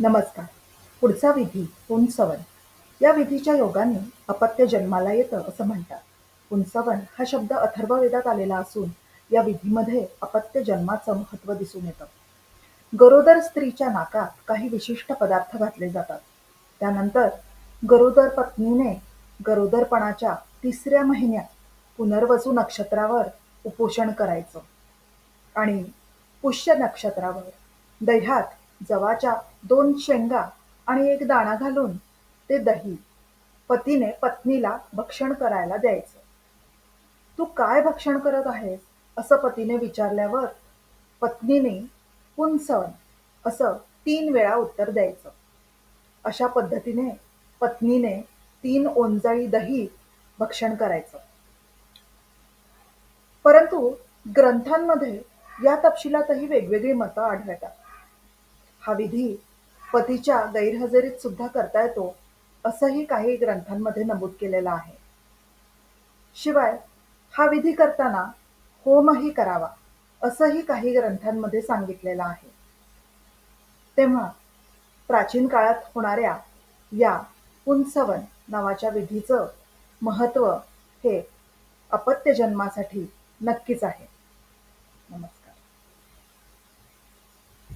नमस्कार. पुढचा विधी पुंसवन या विधीच्या योगाने अपत्य जन्माला येतं असं म्हणतात. पुंसवन हा शब्द अथर्व वेदात आलेला असून या विधीमध्ये अपत्य जन्माचं महत्त्व दिसून येतं. गरोदर स्त्रीच्या नाकात काही विशिष्ट पदार्थ घातले जातात. त्यानंतर गरोदर पत्नीने गरोदरपणाच्या तिसऱ्या महिन्यात पुनर्वसू नक्षत्रावर उपोषण करायचं आणि पुष्य नक्षत्रावर दह्यात जवाच्या दोन शेंगा आणि एक दाणा घालून ते दही पतीने पत्नीला भक्षण करायला द्यायचं. तू काय भक्षण करत आहेस? असं पतीने विचारल्यावर पत्नीने पुंसवन असं तीन वेळा उत्तर द्यायचं. अशा पद्धतीने पत्नीने तीन ओंजळी दही भक्षण करायचं. परंतु ग्रंथांमध्ये या तपशिलातही वेगवेगळी मतं आढळतात. हा विधी पतीच्या गैरहजेरीत सुद्धा करता येतो असंही काही ग्रंथांमध्ये नमूद केलेलं आहे. शिवाय हा विधी करताना होमही करावा असंही काही ग्रंथांमध्ये सांगितलेलं आहे. तेव्हा प्राचीन काळात होणाऱ्या या पुंसवन नावाच्या विधीचं महत्त्व हे अपत्य जन्मासाठी नक्कीच आहे. नमस्कार.